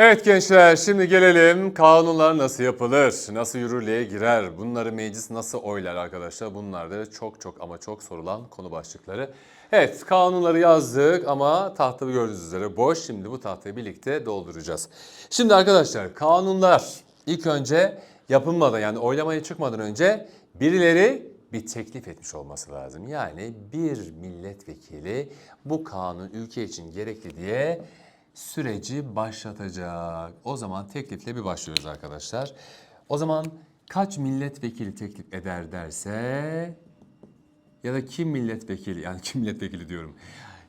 Evet gençler şimdi gelelim kanunlar nasıl yapılır, nasıl yürürlüğe girer, bunları meclis nasıl oylar arkadaşlar. Bunlar da çok çok ama çok sorulan konu başlıkları. Evet kanunları yazdık ama tahta gördüğünüz üzere boş. Şimdi bu tahtayı birlikte dolduracağız. Şimdi arkadaşlar kanunlar ilk önce yapılmadan yani oylamaya çıkmadan önce birileri bir teklif etmiş olması lazım. Yani bir milletvekili bu kanun ülke için gerekli diye süreci başlatacak. O zaman teklifle bir başlıyoruz arkadaşlar. O zaman kaç milletvekili teklif eder derse ya da kim milletvekili yani kim milletvekili diyorum.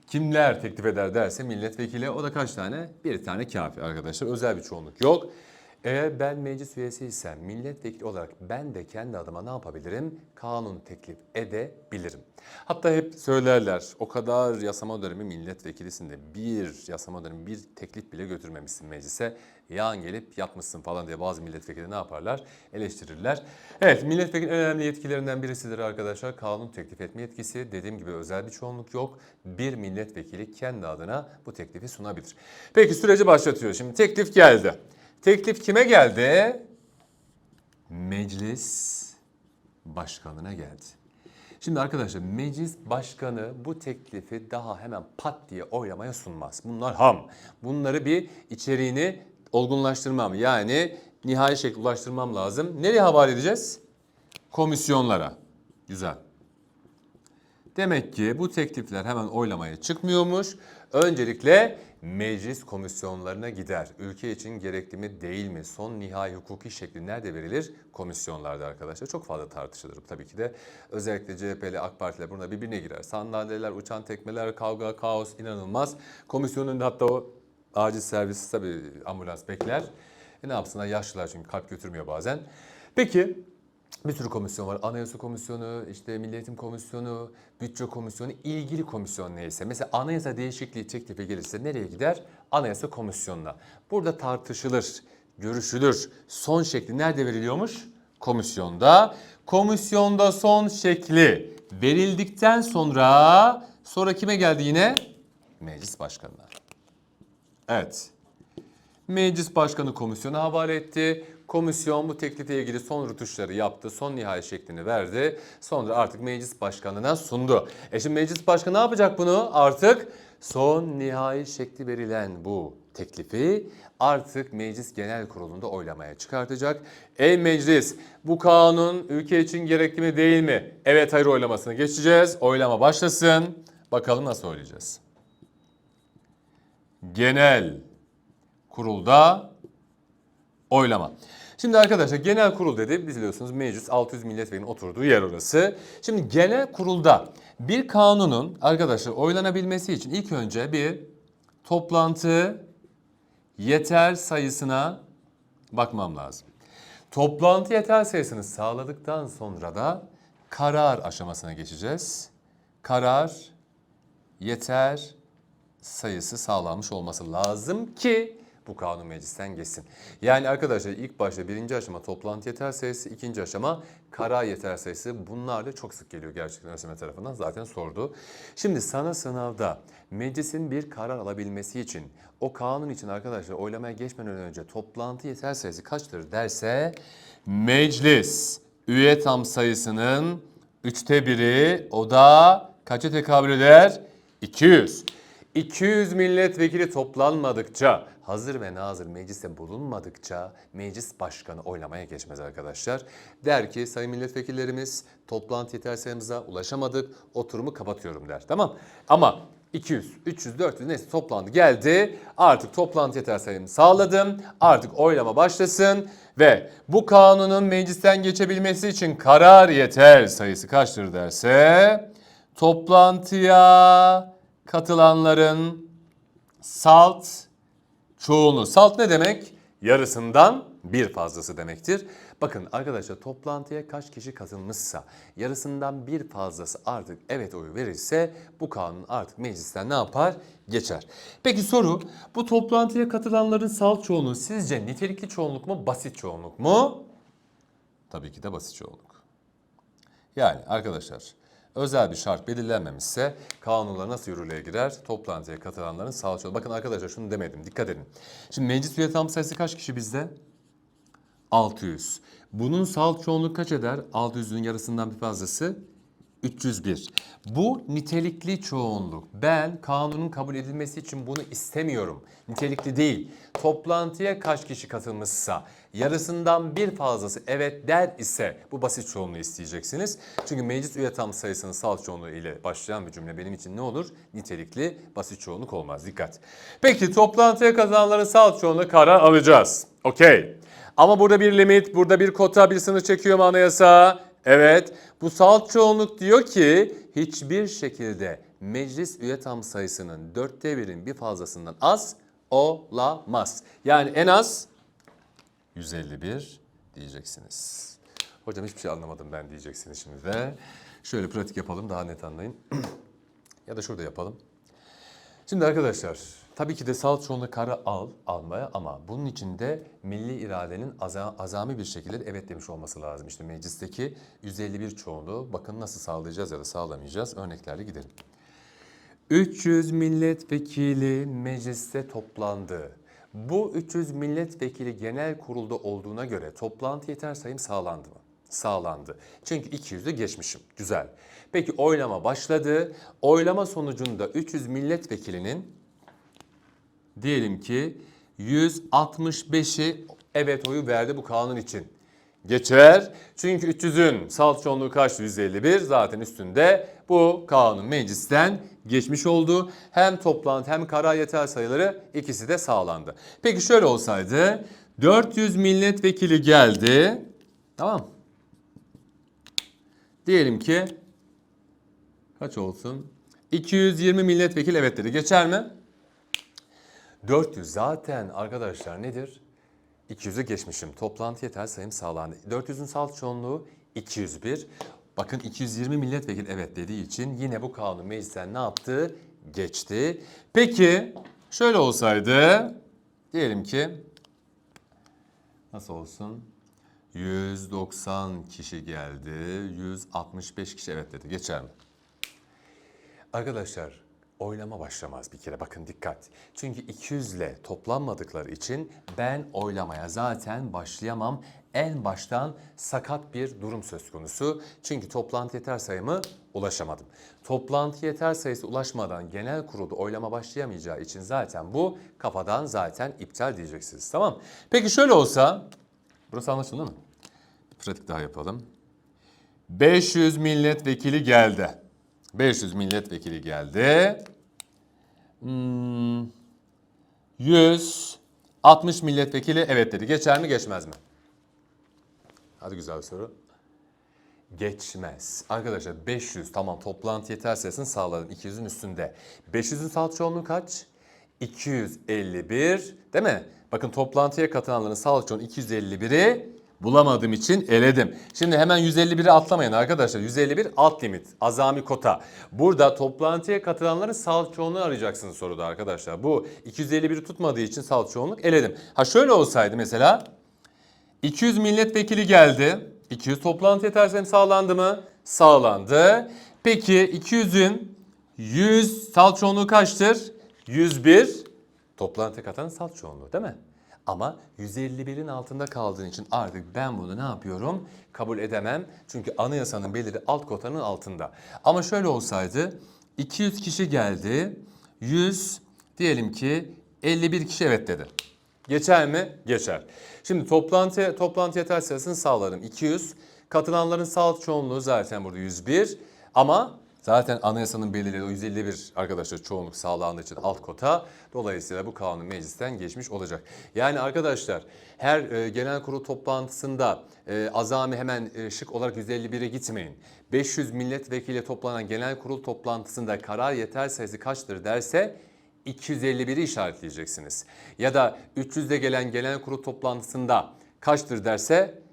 Kimler teklif eder derse milletvekili o da kaç tane? Bir tane kafi arkadaşlar. Özel bir çoğunluk yok. Eğer ben meclis üyesiysem milletvekili olarak ben de kendi adıma ne yapabilirim? Kanun teklif edebilirim. Hatta hep söylerler o kadar yasama dönemi milletvekilisin de bir yasama dönemi bir teklif bile götürmemişsin meclise. Yağın gelip yapmışsın falan diye bazı milletvekili ne yaparlar? Eleştirirler. Evet milletvekili önemli yetkilerinden birisidir arkadaşlar. Kanun teklif etme yetkisi. Dediğim gibi özel bir çoğunluk yok. Bir milletvekili kendi adına bu teklifi sunabilir. Peki süreci başlatıyor. Şimdi teklif geldi. Teklif kime geldi? Meclis başkanına geldi. Şimdi arkadaşlar meclis başkanı bu teklifi daha hemen pat diye oylamaya sunmaz. Bunlar ham. Bunları bir içeriğini olgunlaştırmam yani nihai şekil ulaştırmam lazım. Nereye havale edeceğiz? Komisyonlara. Güzel. Demek ki bu teklifler hemen oylamaya çıkmıyormuş. Öncelikle meclis komisyonlarına gider. Ülke için gerekli mi değil mi? Son nihai hukuki şekli nerede verilir? Komisyonlarda arkadaşlar. Çok fazla tartışılır tabii ki de. Özellikle CHP'li AK Partiler buna birbirine girer. Sandalyeler, uçan tekmeler, kavga, kaos inanılmaz. Komisyonun hatta o acil servis tabii ambulans bekler. E ne yapsınlar yaşlılar çünkü kalp götürmüyor bazen. Peki bir sürü komisyon var. Anayasa Komisyonu, işte Milli Eğitim Komisyonu, Bütçe Komisyonu, ilgili komisyon neyse. Mesela anayasa değişikliği teklifi gelirse nereye gider? Anayasa Komisyonu'na. Burada tartışılır, görüşülür. Son şekli nerede veriliyormuş? Komisyonda. Komisyonda son şekli verildikten sonra sonra kime geldi yine? Meclis Başkanı'na. Evet. Meclis Başkanı komisyona havale etti. Komisyon bu teklife ilgili son rutuşları yaptı. Son nihai şeklini verdi. Sonra artık meclis başkanına sundu. E şimdi meclis başkanı ne yapacak bunu? Artık son nihai şekli verilen bu teklifi artık meclis genel kurulunda oylamaya çıkartacak. Ey meclis bu kanun ülke için gerekli mi değil mi? Evet hayır oylamasına geçeceğiz. Oylama başlasın. Bakalım nasıl oylayacağız. Genel kurulda oylama. Şimdi arkadaşlar genel kurul dedi biliyorsunuz meclis 600 milletvekilinin oturduğu yer orası. Şimdi genel kurulda bir kanunun arkadaşlar oylanabilmesi için ilk önce bir toplantı yeter sayısına bakmam lazım. Toplantı yeter sayısını sağladıktan sonra da karar aşamasına geçeceğiz. Karar yeter sayısı sağlanmış olması lazım ki bu kanun meclisten geçsin. Yani arkadaşlar ilk başta birinci aşama toplantı yeter sayısı, ikinci aşama karar yeter sayısı. Bunlar da çok sık geliyor gerçekten ÖSYM tarafından zaten sordu. Şimdi sana sınavda meclisin bir karar alabilmesi için o kanun için arkadaşlar oylamaya geçmeden önce toplantı yeter sayısı kaçtır derse meclis üye tam sayısının üçte biri o da kaça tekabül eder? 200. 200 milletvekili toplanmadıkça, hazır ve nazır mecliste bulunmadıkça meclis başkanı oylamaya geçmez arkadaşlar. Der ki sayın milletvekillerimiz toplantı yeter sayımıza ulaşamadık, oturumu kapatıyorum der. Tamam ama 200, 300, 400 neyse toplandı geldi. Artık toplantı yeter sayımı sağladım. Artık oylama başlasın ve bu kanunun meclisten geçebilmesi için karar yeter sayısı kaçtır derse toplantıya katılanların salt çoğunluğu. Salt ne demek? Yarısından bir fazlası demektir. Bakın arkadaşlar toplantıya kaç kişi katılmışsa yarısından bir fazlası artık evet oyu verirse bu kanun artık meclisten ne yapar? Geçer. Peki soru bu toplantıya katılanların salt çoğunluğu sizce nitelikli çoğunluk mu basit çoğunluk mu? Tabii ki de basit çoğunluk. Yani arkadaşlar özel bir şart belirlenmemişse kanunlar nasıl yürürlüğe girer? Toplantıya katılanların sağlık çoğunluğu. Bakın arkadaşlar şunu demedim dikkat edin. Şimdi meclis üye tam sayısı kaç kişi bizde? 600. Bunun salt çoğunluk kaç eder? 600'ün yarısından bir fazlası 301. Bu nitelikli çoğunluk. Ben kanunun kabul edilmesi için bunu istemiyorum. Nitelikli değil. Toplantıya kaç kişi katılmışsa yarısından bir fazlası evet der ise bu basit çoğunluğu isteyeceksiniz. Çünkü meclis üye tam sayısının salt çoğunluğu ile başlayan bir cümle benim için ne olur? Nitelikli basit çoğunluk olmaz. Dikkat. Peki toplantıya katılanların salt çoğunluğu karar alacağız. Okey. Ama burada bir limit, burada bir kota, bir sınır çekiyor mu anayasa? Evet. Bu salt çoğunluk diyor ki hiçbir şekilde meclis üye tam sayısının dörtte birin bir fazlasından az olamaz. Yani en az 151 diyeceksiniz. Hocam hiçbir şey anlamadım ben diyeceksiniz şimdi de. Şöyle pratik yapalım daha net anlayın. ya da şurada yapalım. Şimdi arkadaşlar tabii ki de salt çoğunluğu karı al, almaya ama bunun için de milli iradenin aza- azami bir şekilde evet demiş olması lazım. İşte meclisteki 151 çoğunluğu bakın nasıl sağlayacağız ya da sağlamayacağız örneklerle gidelim. 300 milletvekili mecliste toplandı. Bu 300 milletvekili genel kurulda olduğuna göre toplantı yeter sayım sağlandı mı? Sağlandı. Çünkü 200'ü geçmişim. Güzel. Peki oylama başladı. Oylama sonucunda 300 milletvekilinin diyelim ki 165'i evet oyu verdi bu kanun için. Geçer. Çünkü 300'ün salt çoğunluğu kaç? 151. Zaten üstünde bu kanun meclisten geçmiş oldu. Hem toplantı hem karar yeter sayıları ikisi de sağlandı. Peki şöyle olsaydı 400 milletvekili geldi. Tamam. Diyelim ki kaç olsun? 220 milletvekili evet dedi. Geçer mi? 400 zaten arkadaşlar nedir? 200'ü geçmişim. Toplantı yeter sayım sağlandı. 400'ün salt çoğunluğu 201. Bakın 220 milletvekili evet dediği için yine bu kanun meclisten ne yaptı? Geçti. Peki şöyle olsaydı diyelim ki nasıl olsun? 190 kişi geldi. 165 kişi evet dedi. Geçer mi? Arkadaşlar oylama başlamaz bir kere bakın dikkat. Çünkü 200 ile toplanmadıkları için ben oylamaya zaten başlayamam. En baştan sakat bir durum söz konusu. Çünkü toplantı yeter sayımı ulaşamadım. Toplantı yeter sayısı ulaşmadan genel kurulda oylama başlayamayacağı için zaten bu kafadan zaten iptal diyeceksiniz. Tamam. Peki şöyle olsa burası anlaşıldı mı? Bir pratik daha yapalım. 500 milletvekili geldi. 500 milletvekili geldi. Hmm, 160 milletvekili evet dedi. Geçer mi geçmez mi? Hadi güzel bir soru. Geçmez. Arkadaşlar 500 tamam toplantı yeter sayısını sağladım. 200'ün üstünde. 500'ün salt çoğunluğu kaç? 251 değil mi? Bakın toplantıya katılanların salt çoğunluğu 251'i bulamadığım için eledim. Şimdi hemen 151'i atlamayın arkadaşlar. 151 alt limit, azami kota. Burada toplantıya katılanların salt çoğunluğu arayacaksınız soruda arkadaşlar. Bu 251'i tutmadığı için salt çoğunluk eledim. Ha şöyle olsaydı mesela 200 milletvekili geldi. 200 toplantı yetersem sağlandı mı? Sağlandı. Peki 200'ün 100 salt çoğunluğu kaçtır? 101. Toplantıya katılan salt çoğunluğu değil mi? Ama 151'in altında kaldığın için artık ben bunu ne yapıyorum? Kabul edemem. Çünkü anayasanın belirli alt kotanın altında. Ama şöyle olsaydı 200 kişi geldi. 100 diyelim ki 51 kişi evet dedi. Geçer mi? Geçer. Şimdi toplantı toplantı yeter sayısını sağladım. 200. Katılanların salt çoğunluğu zaten burada 101. Ama zaten anayasanın belirlediği o 151 arkadaşlar çoğunluk sağlandığı için alt kota. Dolayısıyla bu kanun meclisten geçmiş olacak. Yani arkadaşlar her e, genel kurul toplantısında e, azami hemen e, şık olarak 151'e gitmeyin. 500 milletvekili toplanan genel kurul toplantısında karar yeter sayısı kaçtır derse 251'i işaretleyeceksiniz. Ya da 300'de gelen genel kurul toplantısında kaçtır derse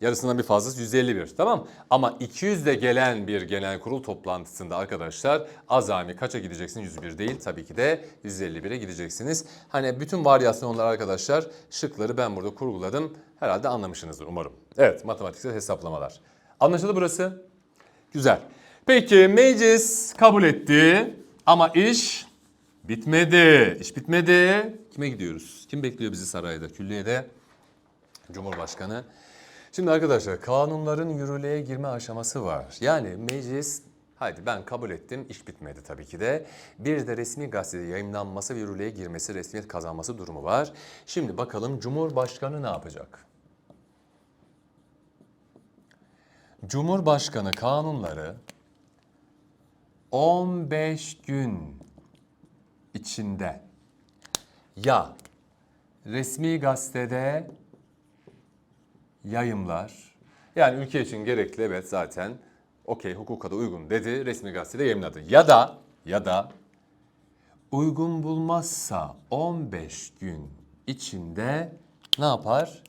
yarısından bir fazlası 151 tamam Ama 200'de gelen bir genel kurul toplantısında arkadaşlar azami kaça gideceksin 101 değil tabii ki de 151'e gideceksiniz. Hani bütün varyasyonlar arkadaşlar şıkları ben burada kurguladım. Herhalde anlamışsınızdır umarım. Evet matematiksel hesaplamalar. Anlaşıldı burası? Güzel. Peki meclis kabul etti ama iş bitmedi. İş bitmedi. Kime gidiyoruz? Kim bekliyor bizi sarayda, külliyede? Cumhurbaşkanı. Şimdi arkadaşlar kanunların yürürlüğe girme aşaması var. Yani meclis Haydi ben kabul ettim. iş bitmedi tabii ki de. Bir de resmi gazetede yayınlanması ve yürürlüğe girmesi, resmiyet kazanması durumu var. Şimdi bakalım Cumhurbaşkanı ne yapacak? Cumhurbaşkanı kanunları 15 gün içinde ya resmi gazetede yayımlar yani ülke için gerekli evet zaten okey hukuka da uygun dedi resmi gazetede yayımladı. Ya da ya da uygun bulmazsa 15 gün içinde ne yapar?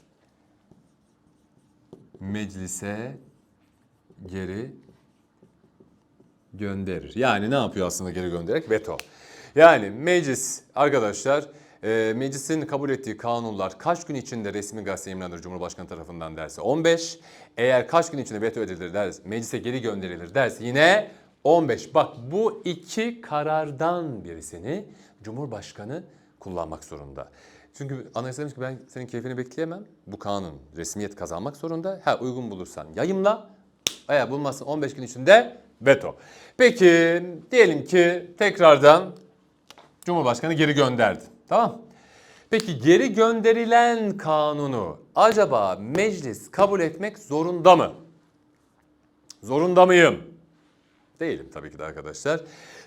Meclise geri gönderir. Yani ne yapıyor aslında geri göndererek? Veto. Yani meclis arkadaşlar e, meclisin kabul ettiği kanunlar kaç gün içinde resmi gazete yayınlanır Cumhurbaşkanı tarafından derse 15. Eğer kaç gün içinde veto edilir derse meclise geri gönderilir derse yine 15. Bak bu iki karardan birisini Cumhurbaşkanı kullanmak zorunda. Çünkü anayasa demiş ki ben senin keyfini bekleyemem. Bu kanun resmiyet kazanmak zorunda. Ha uygun bulursan yayımla. Eğer bulmazsan 15 gün içinde veto. Peki diyelim ki tekrardan Cumhurbaşkanı geri gönderdi. Tamam. Peki geri gönderilen kanunu acaba meclis kabul etmek zorunda mı? Zorunda mıyım? Değilim tabii ki de arkadaşlar.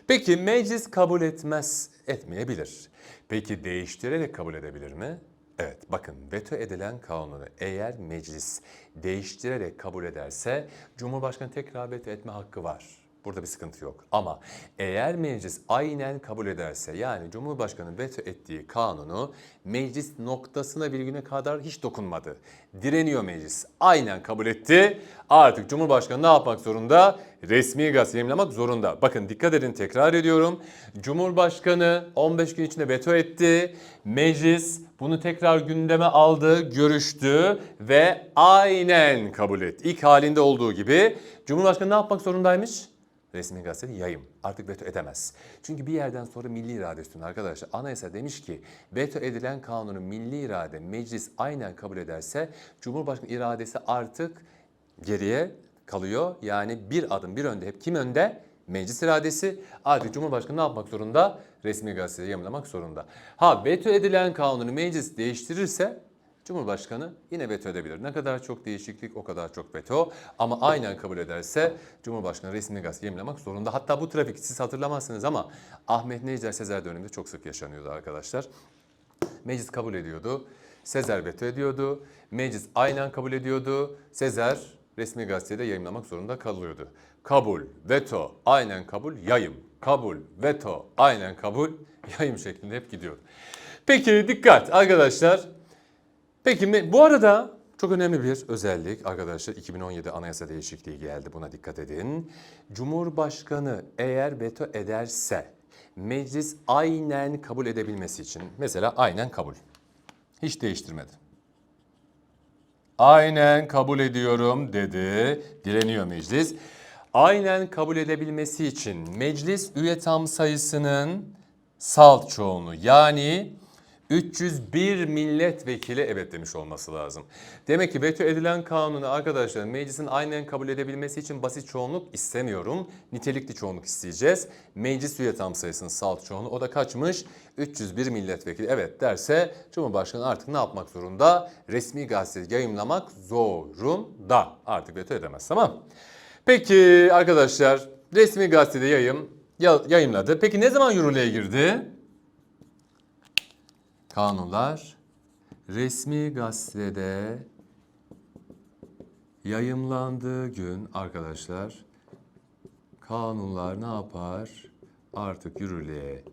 Peki meclis kabul etmez, etmeyebilir. Peki değiştirerek kabul edebilir mi? Evet bakın veto edilen kanunu eğer meclis değiştirerek kabul ederse Cumhurbaşkanı tekrar veto etme hakkı var. Burada bir sıkıntı yok. Ama eğer meclis aynen kabul ederse yani Cumhurbaşkanı veto ettiği kanunu meclis noktasına virgüne kadar hiç dokunmadı. Direniyor meclis. Aynen kabul etti. Artık Cumhurbaşkanı ne yapmak zorunda? Resmi gazete yayınlamak zorunda. Bakın dikkat edin tekrar ediyorum. Cumhurbaşkanı 15 gün içinde veto etti. Meclis bunu tekrar gündeme aldı, görüştü ve aynen kabul etti. İlk halinde olduğu gibi Cumhurbaşkanı ne yapmak zorundaymış? Resmi gazete yayım. Artık veto edemez. Çünkü bir yerden sonra milli irade üstünde arkadaşlar. Anayasa demiş ki veto edilen kanunu milli irade meclis aynen kabul ederse Cumhurbaşkanı iradesi artık geriye kalıyor. Yani bir adım bir önde hep kim önde? Meclis iradesi artık Cumhurbaşkanı ne yapmak zorunda? Resmi gazetede yayımlamak zorunda. Ha veto edilen kanunu meclis değiştirirse Cumhurbaşkanı yine veto edebilir. Ne kadar çok değişiklik o kadar çok veto. Ama aynen kabul ederse Cumhurbaşkanı resmi gazete yayımlamak zorunda. Hatta bu trafik siz hatırlamazsınız ama Ahmet Necder Sezer döneminde çok sık yaşanıyordu arkadaşlar. Meclis kabul ediyordu. Sezer veto ediyordu. Meclis aynen kabul ediyordu. Sezer resmi gazetede yayınlamak zorunda kalıyordu. Kabul, veto, aynen kabul, yayım. Kabul, veto, aynen kabul, yayım şeklinde hep gidiyor. Peki dikkat arkadaşlar. Peki bu arada çok önemli bir özellik arkadaşlar 2017 anayasa değişikliği geldi buna dikkat edin. Cumhurbaşkanı eğer veto ederse meclis aynen kabul edebilmesi için mesela aynen kabul. Hiç değiştirmedi. Aynen kabul ediyorum dedi. Direniyor meclis. Aynen kabul edebilmesi için meclis üye tam sayısının salt çoğunluğu yani 301 milletvekili evet demiş olması lazım. Demek ki veto edilen kanunu arkadaşlar meclisin aynen kabul edebilmesi için basit çoğunluk istemiyorum. Nitelikli çoğunluk isteyeceğiz. Meclis üye tam sayısının salt çoğunluğu o da kaçmış? 301 milletvekili evet derse Cumhurbaşkanı artık ne yapmak zorunda? Resmi gazete yayımlamak zorunda. Artık veto edemez tamam. Peki arkadaşlar resmi gazetede yayım ya- yayımladı. Peki ne zaman yürürlüğe girdi? Kanunlar resmi gazetede yayımlandığı gün arkadaşlar kanunlar ne yapar? Artık yürürlüğe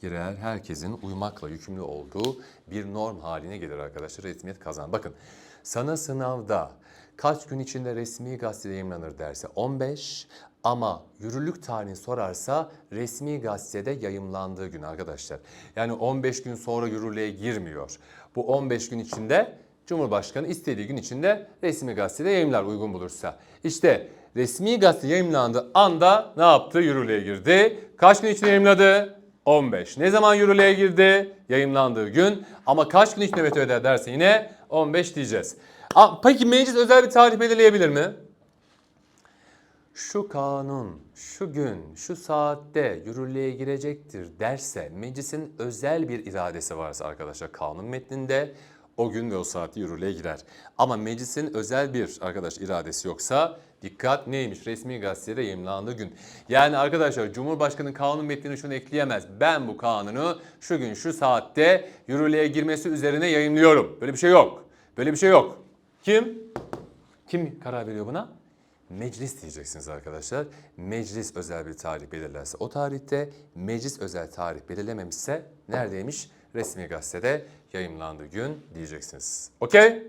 girer. Herkesin uymakla yükümlü olduğu bir norm haline gelir arkadaşlar. Resmiyet kazan. Bakın sana sınavda kaç gün içinde resmi gazetede yayımlanır derse 15 ama yürürlük tarihini sorarsa resmi gazetede yayımlandığı gün arkadaşlar. Yani 15 gün sonra yürürlüğe girmiyor. Bu 15 gün içinde Cumhurbaşkanı istediği gün içinde resmi gazetede yayımlar uygun bulursa. İşte resmi gazete yayımlandığı anda ne yaptı? Yürürlüğe girdi. Kaç gün içinde yayımladı? 15. Ne zaman yürürlüğe girdi? Yayımlandığı gün. Ama kaç gün içinde veto eder derse yine 15 diyeceğiz. Peki meclis özel bir tarih belirleyebilir mi? Şu kanun, şu gün, şu saatte yürürlüğe girecektir derse meclisin özel bir iradesi varsa arkadaşlar kanun metninde o gün ve o saatte yürürlüğe girer. Ama meclisin özel bir arkadaş iradesi yoksa dikkat neymiş resmi gazetede yayımlandığı gün. Yani arkadaşlar Cumhurbaşkanı kanun metnine şunu ekleyemez. Ben bu kanunu şu gün şu saatte yürürlüğe girmesi üzerine yayımlıyorum. Böyle bir şey yok. Böyle bir şey yok. Kim? Kim karar veriyor buna? Meclis diyeceksiniz arkadaşlar. Meclis özel bir tarih belirlerse o tarihte, meclis özel tarih belirlememişse neredeymiş? Resmi gazetede yayımlandığı gün diyeceksiniz. Okey?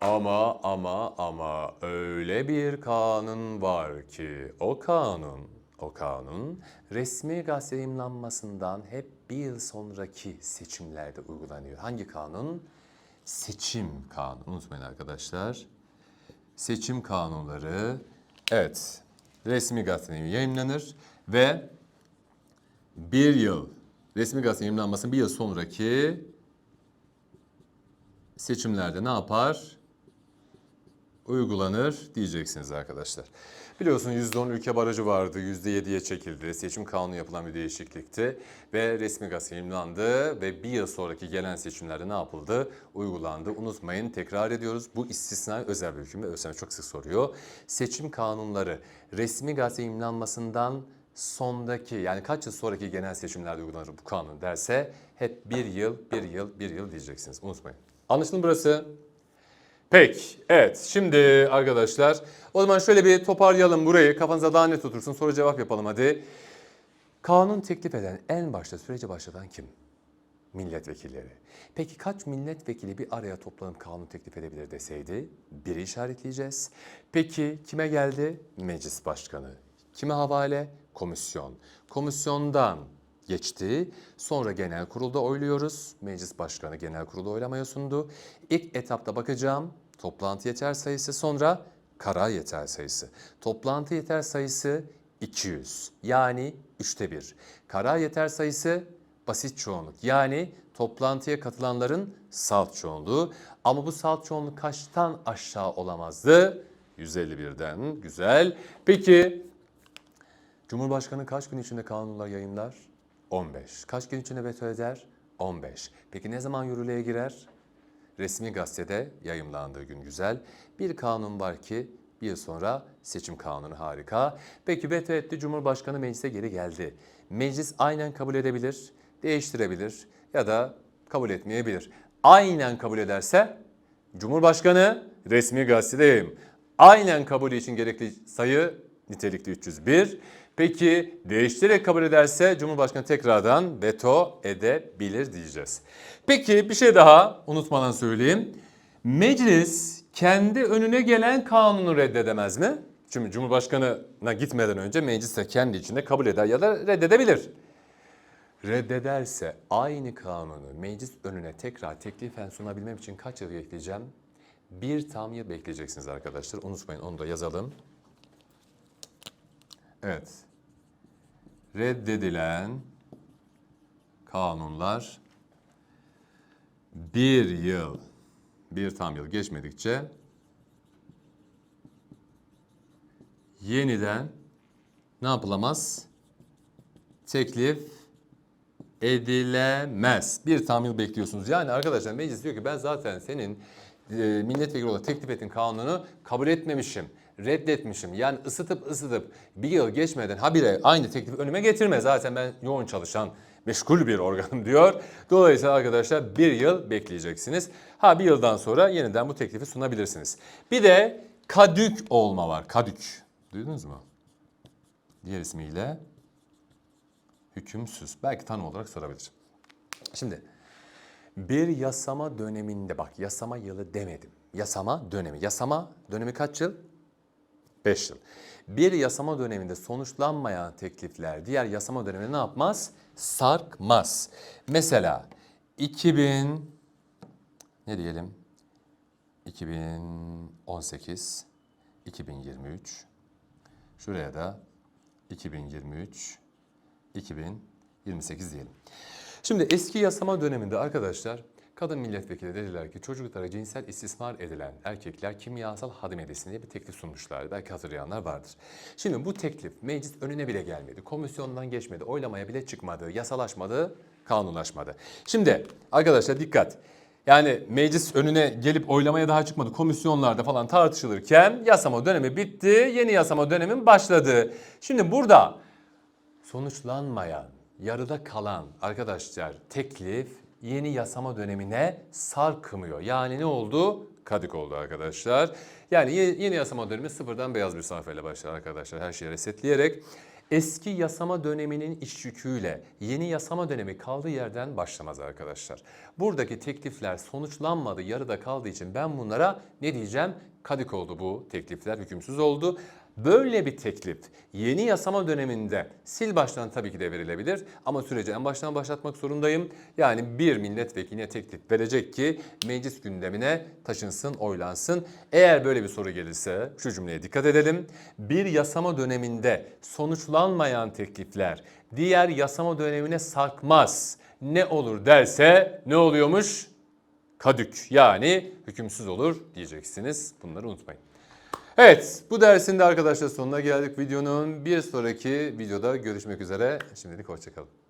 Ama ama ama öyle bir kanun var ki o kanun, o kanun resmi gazete yayımlanmasından hep bir yıl sonraki seçimlerde uygulanıyor. Hangi kanun? Seçim kanunu. Unutmayın arkadaşlar seçim kanunları evet resmi gazetede yayınlanır ve bir yıl resmi gazete yayınlanmasının bir yıl sonraki seçimlerde ne yapar? Uygulanır diyeceksiniz arkadaşlar. Biliyorsunuz %10 ülke barajı vardı, %7'ye çekildi. Seçim kanunu yapılan bir değişiklikti ve resmi gazete yayınlandı ve bir yıl sonraki gelen seçimlerde ne yapıldı? Uygulandı. Unutmayın tekrar ediyoruz. Bu istisnai özel bir hüküm ve çok sık soruyor. Seçim kanunları resmi gazete yayınlanmasından sondaki yani kaç yıl sonraki genel seçimlerde uygulanır bu kanun derse hep bir yıl, bir yıl, bir yıl diyeceksiniz. Unutmayın. Anlaşıldı mı burası? Peki, evet. Şimdi arkadaşlar o zaman şöyle bir toparlayalım burayı. Kafanıza daha net otursun. Soru cevap yapalım hadi. Kanun teklif eden en başta sürece başlatan kim? Milletvekilleri. Peki kaç milletvekili bir araya toplanıp kanun teklif edebilir deseydi? Biri işaretleyeceğiz. Peki kime geldi? Meclis başkanı. Kime havale? Komisyon. Komisyondan geçti. Sonra genel kurulda oyluyoruz. Meclis başkanı genel kurulda oylamaya sundu. İlk etapta bakacağım toplantı yeter sayısı sonra karar yeter sayısı. Toplantı yeter sayısı 200 yani üçte bir. Karar yeter sayısı basit çoğunluk yani toplantıya katılanların salt çoğunluğu. Ama bu salt çoğunluk kaçtan aşağı olamazdı? 151'den güzel. Peki Cumhurbaşkanı kaç gün içinde kanunlar yayınlar? 15. Kaç gün içinde veto eder? 15. Peki ne zaman yürürlüğe girer? Resmi gazetede yayımlandığı gün güzel. Bir kanun var ki bir yıl sonra seçim kanunu harika. Peki veto etti Cumhurbaşkanı meclise geri geldi. Meclis aynen kabul edebilir, değiştirebilir ya da kabul etmeyebilir. Aynen kabul ederse Cumhurbaşkanı resmi gazetede yayım. Aynen kabul için gerekli sayı nitelikli 301. Peki değiştirerek kabul ederse Cumhurbaşkanı tekrardan veto edebilir diyeceğiz. Peki bir şey daha unutmadan söyleyeyim. Meclis kendi önüne gelen kanunu reddedemez mi? Çünkü Cumhurbaşkanı'na gitmeden önce meclis de kendi içinde kabul eder ya da reddedebilir. Reddederse aynı kanunu meclis önüne tekrar teklifen sunabilmem için kaç yıl bekleyeceğim? Bir tam yıl bekleyeceksiniz arkadaşlar. Unutmayın onu da yazalım. Evet. Reddedilen kanunlar bir yıl, bir tam yıl geçmedikçe yeniden ne yapılamaz? Teklif edilemez. Bir tam yıl bekliyorsunuz. Yani arkadaşlar meclis diyor ki ben zaten senin e, milletvekili olarak teklif ettiğin kanunu kabul etmemişim. Reddetmişim. Yani ısıtıp ısıtıp bir yıl geçmeden habire aynı teklifi önüme getirme. Zaten ben yoğun çalışan meşgul bir organım diyor. Dolayısıyla arkadaşlar bir yıl bekleyeceksiniz. Ha bir yıldan sonra yeniden bu teklifi sunabilirsiniz. Bir de kadük olma var. Kadük. Duydunuz mu? Diğer ismiyle hükümsüz. Belki tanım olarak sorabilir. Şimdi bir yasama döneminde bak yasama yılı demedim. Yasama dönemi. Yasama dönemi kaç yıl? 5 yıl. Bir yasama döneminde sonuçlanmayan teklifler diğer yasama dönemine ne yapmaz? Sarkmaz. Mesela 2000 ne diyelim? 2018, 2023, Şuraya da 2023 2028 diyelim. Şimdi eski yasama döneminde arkadaşlar kadın milletvekili dediler ki çocuklara cinsel istismar edilen erkekler kimyasal hadım edilsin diye bir teklif sunmuşlar. Belki hatırlayanlar vardır. Şimdi bu teklif meclis önüne bile gelmedi. Komisyondan geçmedi. Oylamaya bile çıkmadı. Yasalaşmadı. Kanunlaşmadı. Şimdi arkadaşlar dikkat. Yani meclis önüne gelip oylamaya daha çıkmadı. Komisyonlarda falan tartışılırken yasama dönemi bitti. Yeni yasama dönemin başladı. Şimdi burada sonuçlanmayan, yarıda kalan arkadaşlar teklif yeni yasama dönemine sarkmıyor. Yani ne oldu? Kadık oldu arkadaşlar. Yani ye- yeni yasama dönemi sıfırdan beyaz bir sayfayla başlar arkadaşlar. Her şeyi resetleyerek eski yasama döneminin iş yüküyle yeni yasama dönemi kaldığı yerden başlamaz arkadaşlar. Buradaki teklifler sonuçlanmadı, yarıda kaldığı için ben bunlara ne diyeceğim? Kadık oldu bu teklifler, hükümsüz oldu. Böyle bir teklif yeni yasama döneminde sil baştan tabii ki de verilebilir ama süreci en baştan başlatmak zorundayım. Yani bir milletvekiline teklif verecek ki meclis gündemine taşınsın, oylansın. Eğer böyle bir soru gelirse şu cümleye dikkat edelim. Bir yasama döneminde sonuçlanmayan teklifler diğer yasama dönemine sarkmaz. Ne olur derse ne oluyormuş? Kadük yani hükümsüz olur diyeceksiniz. Bunları unutmayın. Evet bu dersin de arkadaşlar sonuna geldik videonun. Bir sonraki videoda görüşmek üzere. Şimdilik hoşçakalın.